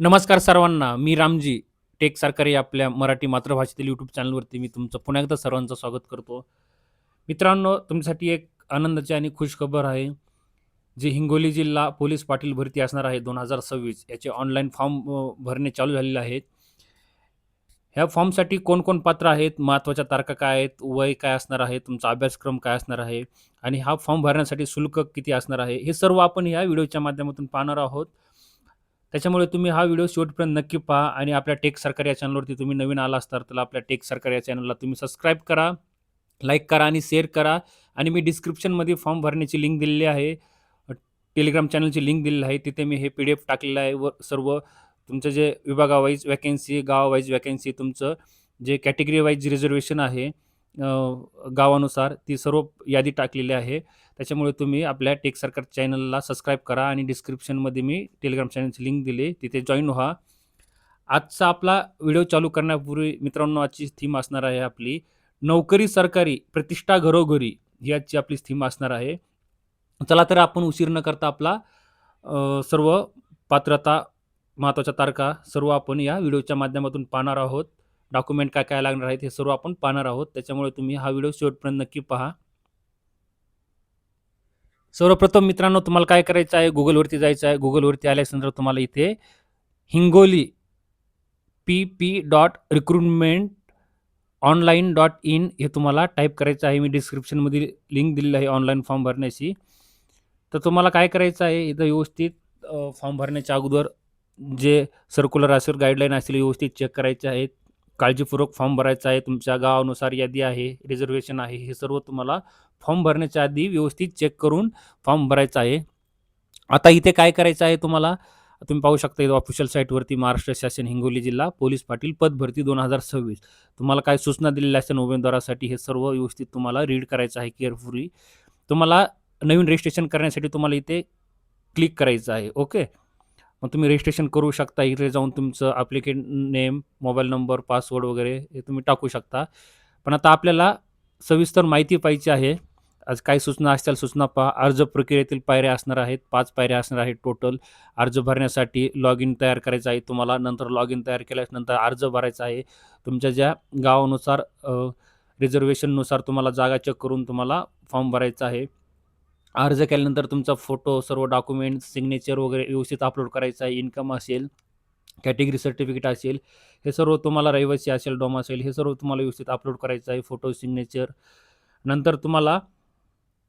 नमस्कार सर्वांना मी रामजी. टेक सरकारी आपल्या मराठी मातृभाषेतील यूट्यूब चॅनलवरती मी तुमचं पुन्हा एकदा सर्वांचं स्वागत करतो. मित्रांनो तुमच्यासाठी एक आनंदाची आणि खुशखबर आहे. जी हिंगोली जिल्हा पोलीस पाटील भरती असणार आहे दोन हजार सव्वीस याचे ऑनलाईन फॉर्म भरणे चालू झालेले आहेत. ह्या फॉर्मसाठी कोणकोण पात्र आहेत महत्त्वाच्या तारखा काय आहेत वय काय असणार आहे तुमचा अभ्यासक्रम काय असणार आहे आणि हा फॉर्म भरण्यासाठी शुल्क किती असणार आहे हे सर्व आपण ह्या व्हिडिओच्या माध्यमातून पाहणार आहोत. त्याच्यामुळे तुम्ही हा व्हिडिओ शेवटपर्यंत नक्की पहा आणि आपल्या टेक सरकार या चॅनलवरती तुम्ही नवीन आला असतात तर आपल्या टेक सरकार या चॅनलला तुम्ही सबस्क्राईब करा लाईक करा आणि शेअर करा. आणि मी डिस्क्रिप्शनमध्ये फॉर्म भरण्याची लिंक दिलेली आहे. टेलिग्राम चॅनलची लिंक दिलेली आहे. तिथे मी हे पी डी एफ टाकलेलं आहे व सर्व तुमचं जे विभागावाईज वॅकन्सी गावावाईज वॅकन्सी तुमचं जे कॅटेगरी वाईज रिझर्वेशन आहे गावानुसार ती सर्व यादी टाकलेली आहे. त्याच्यामुळे तुम्ही आपल्या टेक सरकार चॅनलला सबस्क्राईब करा आणि डिस्क्रिप्शनमध्ये मी टेलिग्राम चॅनलची लिंक दिली. तिथे जॉईन व्हा. आजचा आपला व्हिडिओ चालू करण्यापूर्वी मित्रांनो आजची थीम असणार आहे आपली नोकरी सरकारी प्रतिष्ठा घरोघरी ही आजची आपली थीम असणार आहे. चला तर आपण उशीर न करता आपला सर्व पात्रता महत्त्वाच्या तारखा सर्व आपण या व्हिडिओच्या माध्यमातून पाहणार आहोत. डॉक्युमेंट काय काय लागणार आहेत हे सर्व आपण पाहणार आहोत. त्याच्यामुळे तुम्ही हा व्हिडिओ शेवटपर्यंत नक्की पहा. सर्वप्रथम मित्रांनो तुम्हाला काय करायचं आहे? गुगलवरती जायचं आहे. गुगलवरती आल्यानंतर तुम्हाला इथे Hingoli P P dot recruitment online dot in हे तुम्हाला टाईप करायचं आहे. मी डिस्क्रिप्शनमध्ये लिंक दिलेली आहे ऑनलाईन फॉर्म भरण्याची. तर तुम्हाला काय करायचं आहे? इथं व्यवस्थित फॉर्म भरण्याच्या अगोदर जे सर्क्युलर असेल गाईडलाईन असेल व्यवस्थित चेक करायचे आहेत. काळजीपूर्वक फॉर्म भरायचा आहे. तुमच्या गावानुसार यादी आहे रिझर्वेशन आहे. हे सर्व तुम्हाला फॉर्म भरण्याच्या आधी व्यवस्थित चेक करून फॉर्म भरायचा आहे. आता इथे काय करायचं आहे तुम्हाला? तुम्ही पाहू शकता इथं ऑफिशियल साईटवरती महाराष्ट्र शासन हिंगोली जिल्हा पोलीस पाटील पदभरती दोन हजार सव्वीस. तुम्हाला काय सूचना दिलेल्या असतील उमेदवारासाठी हे सर्व व्यवस्थित तुम्हाला रीड करायचं आहे केअरफुली तुम्हाला नवीन रजिस्ट्रेशन करण्यासाठी तुम्हाला इथे क्लिक करायचं आहे. ओके मग तुम्ही रजिस्ट्रेशन करू शकता. इकडे जाऊन तुमचं applicant name mobile number password वगैरे हे तुम्ही टाकू शकता. पण आता आपल्याला सविस्तर माहिती पाहिजे आहे. आज काय सूचना असतील सूचना पहा. अर्ज प्रक्रियेतील पायऱ्या असणार आहेत. पाच पायऱ्या असणार आहेत टोटल अर्ज भरण्यासाठी लॉग इन तयार करायचं आहे तुम्हाला. नंतर लॉग इन तयार केल्यानंतर अर्ज भरायचा आहे. तुमच्या ज्या गावानुसार रिझर्वेशननुसार तुम्हाला जागा चेक करून तुम्हाला फॉर्म भरायचा आहे. अर्ज केल्यानंतर तुमचा फोटो सर्व डॉक्युमेंट सिग्नेचर वगैरे व्यवस्थित अपलोड करायचा आहे इन्कम असेल कॅटेगरी सर्टिफिकेट असेल हे सर्व तुम्हाला रहिवासी असेल डॉम असेल हे सर्व तुम्हाला व्यवस्थित अपलोड करायचं आहे फोटो सिग्नेचर. नंतर तुम्हाला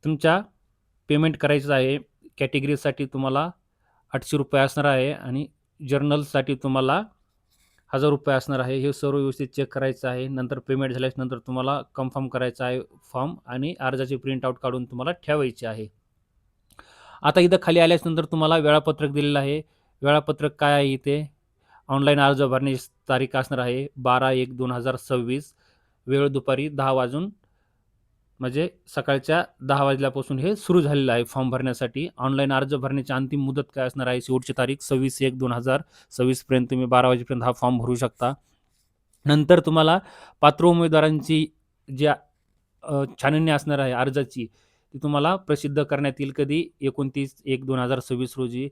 तुमच्या पेमेंट करायचं आहे कॅटेगरीसाठी तुम्हाला आठशे रुपये असणार आहे आणि जर्नलसाठी तुम्हाला हजार रुपये असणार आहे. हे सर्व व्यवस्थित चेक करायचं आहे. नंतर पेमेंट झाल्यानंतर तुम्हाला कन्फर्म करायचं आहे फॉर्म आणि अर्जाची प्रिंटआउट काढून तुम्हाला ठेवायची आहे. आता इथं खाली आल्यानंतर तुम्हाला वेळापत्रक दिलेलं आहे. वेळापत्रक काय आहे इथे? ऑनलाईन अर्ज भरण्याची तारीख असणार आहे बारा एक दोन हजार सव्वीस. वेळ दुपारी दहा वाजून म्हणजे सकाळच्या दहा वाजल्यापासून हे सुरू झालेलं आहे फॉर्म भरण्यासाठी. ऑनलाईन अर्ज भरण्याची अंतिम मुदत काय असणार आहे? शेवटची तारीख सव्वीस एक दोन हजार सव्वीसपर्यंत तुम्ही बारा वाजेपर्यंत हा फॉर्म भरू शकता. नंतर तुम्हाला पात्र उमेदवारांची ज्या छाननी असणार आहे अर्जाची ती तुम्हाला प्रसिद्ध करण्यात येईल कधी? एकोणतीस एक दोन हजार सव्वीस रोजी.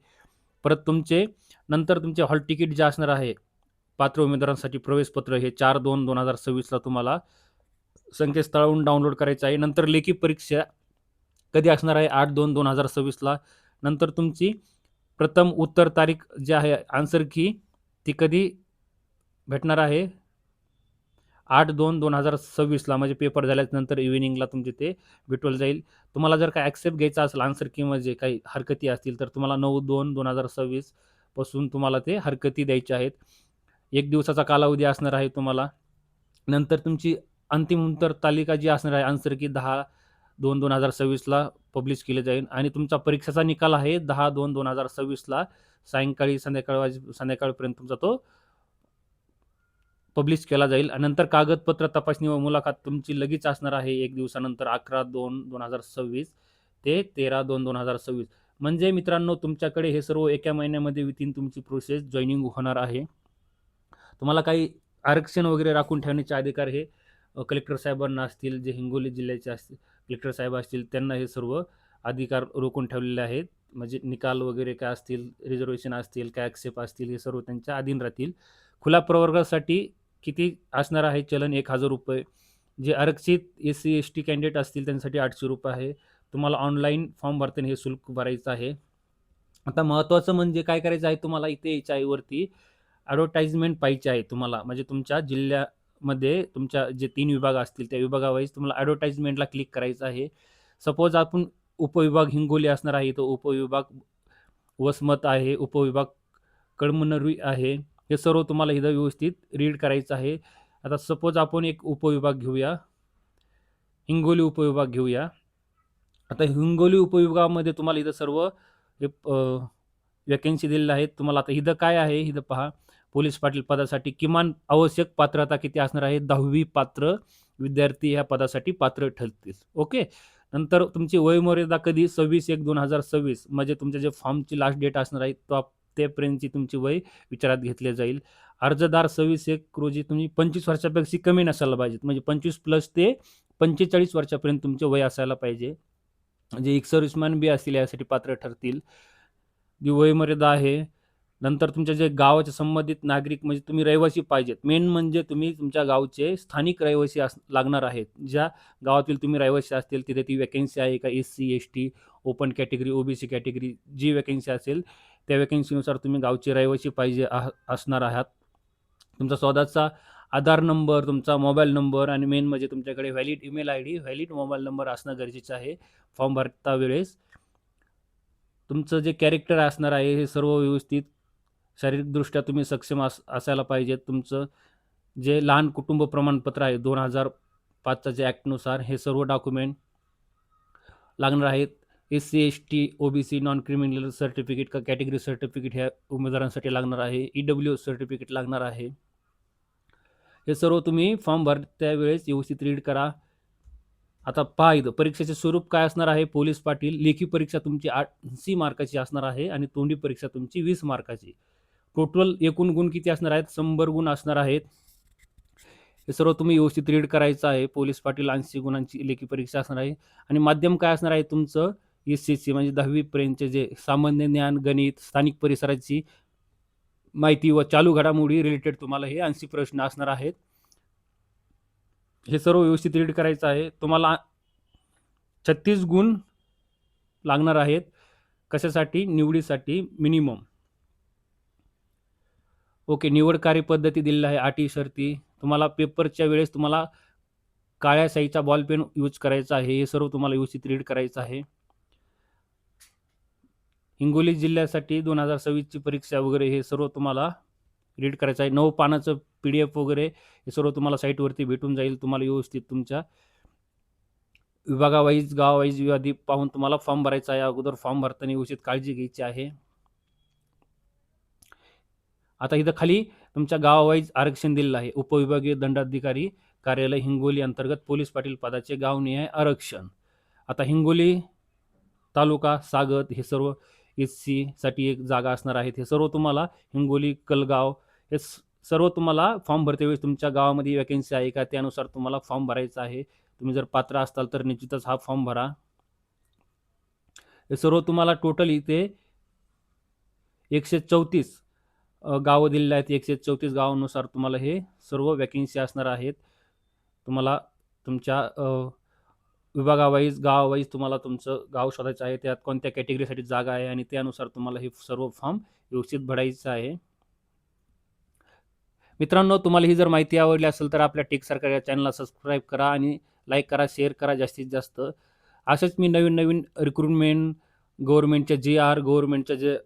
परत तुमचे नंतर तुमचे हॉल तिकीट जे असणार आहे पात्र उमेदवारांसाठी प्रवेशपत्र हे चार दोन दोन हजार सव्वीसला तुम्हाला संकेतस्थळावरून डाउनलोड करायचं आहे. नंतर लेखी परीक्षा कधी असणार आहे? आठ दोन दोन हजार सव्वीसला नंतर तुमची प्रथम उत्तर तारीख जी आहे आन्सर की ती कधी भेटणार आहे? आठ दोन दोन हजार सव्वीसला म्हणजे पेपर झाल्यानंतर इव्हिनिंगला तुमचे ते भेटवलं जाईल. तुम्हाला जर काय ॲक्सेप्ट घ्यायचा असेल आन्सर की म्हणजे काही हरकती असतील तर तुम्हाला नऊ दोन दोन हजार सव्वीसपासून तुम्हाला ते हरकती द्यायच्या आहेत. एक दिवसाचा कालावधी असणार आहे तुम्हाला. नंतर तुमची अंतिम उत्तर तालिका जी असणार आहे आन्सर की दहा दोन दोन हजार सव्वीसला पब्लिश केले जाईल. आणि तुमचा परीक्षेचा निकाल आहे दहा दोन दोन हजार सव्वीसला सायंकाळी संध्याकाळ वाज संध्याकाळपर्यंत तुमचा तो पब्लिश केला जाईल. आणि नंतर कागदपत्र तपासणी व मुलाखत तुमची लगेच असणार आहे एक दिवसानंतर अकरा दोन दोन हजार सव्वीस ते तेरा दोन दोन हजार सव्वीस. म्हणजे मित्रांनो तुमच्याकडे हे सर्व एका महिन्यामध्ये विथिन तुमची प्रोसेस जॉईनिंग होणार आहे. तुम्हाला काही आरक्षण वगैरे राखून ठेवण्याचे अधिकार हे कलेक्टर साहेबांना असतील जे हिंगोली जिल्ह्याचे असतील कलेक्टर साहेब असतील त्यांना हे सर्व अधिकार रोखून ठेवलेले आहेत म्हणजे निकाल वगैरे काय असतील, रिझर्वेशन असतील, काय कॅगसेप असतील, हे सर्व त्यांच्या अधीन राहतील. खुला प्रवर्गासाठी किती असणार आहे चलन ₹1000 जे आरक्षित एस-सी, एस-टी कॅन्डिडेट असतील त्यांच्यासाठी ₹800 आहे. तुम्हाला ऑनलाईन फॉर्म भरताना हे शुल्क भरायचं आहे. आता महत्त्वाचं म्हणजे काय करायचं आहे तुम्हाला इथे यायचं आहे वरती ॲडव्हर्टाइजमेंट पाहिजे आहे तुम्हाला. म्हणजे तुमच्या जिल्ह्या मध्ये तुमच्या जे तीन विभाग असतील त्या विभागावाईज तुम्हाला ॲडव्हर्टाइजमेंटला क्लिक करायचं आहे. सपोज आपण उपविभाग हिंगोली असणार आहे, तो उपविभाग वसमत आहे, उपविभाग कळमनुरी आहे. हे सर्व तुम्हाला इथं व्यवस्थित रीड करायचं आहे. आता सपोज आपण एक उपविभाग घेऊया. हिंगोली उपविभाग घेऊया. आता हिंगोली उपविभागामध्ये तुम्हाला इथं सर्व हे वॅकन्सी दिलेल्या आहेत. तुम्हाला आता इथं काय आहे, इथं पहा पोलीस पाटील पदासाठी किमान आवश्यक पात्रता किती असणार आहे? 10वी पात्र विद्यार्थी ह्या पदासाठी पात्र ठरतील. ओके. नंतर तुमची वयोमर्यादा कधी 26/1/2026 म्हणजे तुमच्या जे फॉर्मची लास्ट डेट असणार आहे तो तेपर्यंतची तुमची वय विचारात घेतले जाईल. अर्जदार 26/1 रोजी तुम्ही 25 वर्षापेक्षा कमी नसायला पाहिजेत. म्हणजे 25 प्लस ते 45 वर्षापर्यंत तुमचे वय असायला पाहिजे. जे एक सर्विसमॅन बी असतील यासाठी पात्र ठरतील. जी वयमर्यादा आहे. नंतर तुमच्या जे गावाच्या संबंधित नागरिक म्हणजे तुम्ही रहिवासी पाहिजेत. मेन म्हणजे तुम्ही तुमच्या गावचे स्थानिक रहिवासी अस लागणार आहेत. ज्या गावातील तुम्ही रहिवासी असतील तिथे ती वॅकन्सी आहे का SC, ST, open category, OBC category जी वॅकन्सी असेल त्या वॅकन्सीनुसार तुम्ही गावचे रहिवासी पाहिजे आहा असणार आहात. तुमचा स्वतःचा आधार नंबर, तुमचा मोबाईल नंबर आणि मेन म्हणजे तुमच्याकडे valid email I D valid mobile number असणं गरजेचं आहे फॉर्म भरता वेळेस. तुमचं जे कॅरेक्टर असणार आहे हे सर्व व्यवस्थित शारीरिकदृष्ट्या तुम्ही सक्षम अस असायला पाहिजे तुमचं जे लहान कुटुंब प्रमाणपत्र आहे 2005च्या जे ॲक्टनुसार हे सर्व डॉक्युमेंट लागणार आहेत. SC, ST, OBC, non criminal certificate का कॅटेगरी सर्टिफिकेट ह्या उमेदवारांसाठी लागणार आहे. ई डब्ल्यू सर्टिफिकेट लागणार आहे. हे सर्व तुम्ही फॉर्म भरत्या वेळेस व्यवस्थित रीड करा. आता पहा इथं परीक्षेचे स्वरूप काय असणार आहे? पोलीस पाटील लेखी परीक्षा तुमची 80 मार्काची असणार आहे आणि तोंडी परीक्षा तुमची वीस मार्काची. टोटल एकूण गुण किती असणार आहेत? शंभर गुण असणार आहेत. हे सर्व तुम्ही व्यवस्थित रीड करायचं आहे. पोलीस पाटील 80 गुणांची लेखी परीक्षा असणार आहे आणि माध्यम काय असणार आहे तुमचं एस-सी-सी म्हणजे दहावीपर्यंतचे जे सामान्य ज्ञान, गणित, स्थानिक परिसराची माहिती व चालू घडामोडी रिलेटेड तुम्हाला हे 80 प्रश्न असणार आहेत. हे सर्व व्यवस्थित रीड करायचं आहे. तुम्हाला 36 गुण लागणार आहेत. कशासाठी? निवडीसाठी मिनिमम. ओके. निवड कार्यपद्धती दिलेल्या आहे. अटी, शर्ती. तुम्हाला पेपरच्या वेळेस तुम्हाला काळ्या साईचा बॉल पेन यूज करायचा आहे. हे सर्व तुम्हाला व्यवस्थित रीड करायचं आहे. हिंगोली जिल्ह्यासाठी दोन हजार सव्वीसची परीक्षा वगैरे हे सर्व तुम्हाला रीड करायचं आहे. नऊ पानाचं पी-डी-एफ वगैरे हे सर्व तुम्हाला साईटवरती भेटून जाईल. तुम्हाला व्यवस्थित तुमच्या विभागावाईज, गावावाईज विवादी पाहून तुम्हाला फॉर्म भरायचा आहे. अगोदर फॉर्म भरताना व्यवस्थित काळजी घ्यायची आहे. आता इथं खाली तुमच्या गावावाईज आरक्षण दिलेलं आहे. उपविभागीय दंडाधिकारी कार्यालय हिंगोली अंतर्गत पोलीस पाटील पदाचे गावनिहाय आरक्षण. आता हिंगोली तालुका, सागत हे सर्व एस-सी साठी एक जागा असणार आहेत. हे सर्व तुम्हाला हिंगोली, कलगाव हे सर्व तुम्हाला फॉर्म भरते वेळेस तुमच्या गावामध्ये वॅकन्सी आहे का त्यानुसार तुम्हाला फॉर्म भरायचा आहे. तुम्ही जर पात्र असाल तर निश्चितच हा फॉर्म भरा. हे सर्व तुम्हाला टोटल इथे एकशे चौतीस गावं दिलेली आहेत. 134 गावानुसार तुम्हाला हे सर्व वॅकेन्सी असणार आहेत. तुम्हाला तुमच्या विभागावाईज, गावावाईज तुम्हाला तुमचं गाव शोधायचं आहे. त्यात कोणत्या कॅटेगरीसाठी जागा आहे आणि त्यानुसार तुम्हाला हे सर्व फॉर्म व्यवस्थित भरायचं आहे. मित्रांनो, तुम्हाला ही जर माहिती आवडली असेल तर आपल्या टेक सरकार या चॅनलला सबस्क्राईब करा आणि लाईक करा, शेअर करा जास्तीत जास्त. असेच मी नवीन-नवीन रिक्रुटमेंट, गव्हर्नमेंटच्या जी-आर, गव्हर्नमेंटच्या जे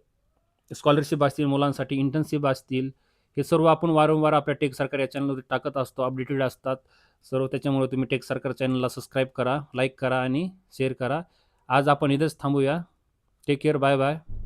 स्कॉलरशिप असतील, मुलांसाठी इंटर्नशिप असतील, हे सर्व आपण वारंवार आपल्या टेक सरकार या चॅनलवरती टाकत असतो. अपडेटेड असतात सर्व. त्याच्यामुळे तुम्ही टेक सरकार चॅनलला सबस्क्राईब करा, लाईक करा आणि शेअर करा. आज आपण इथेच थांबूया. Take care. Bye bye.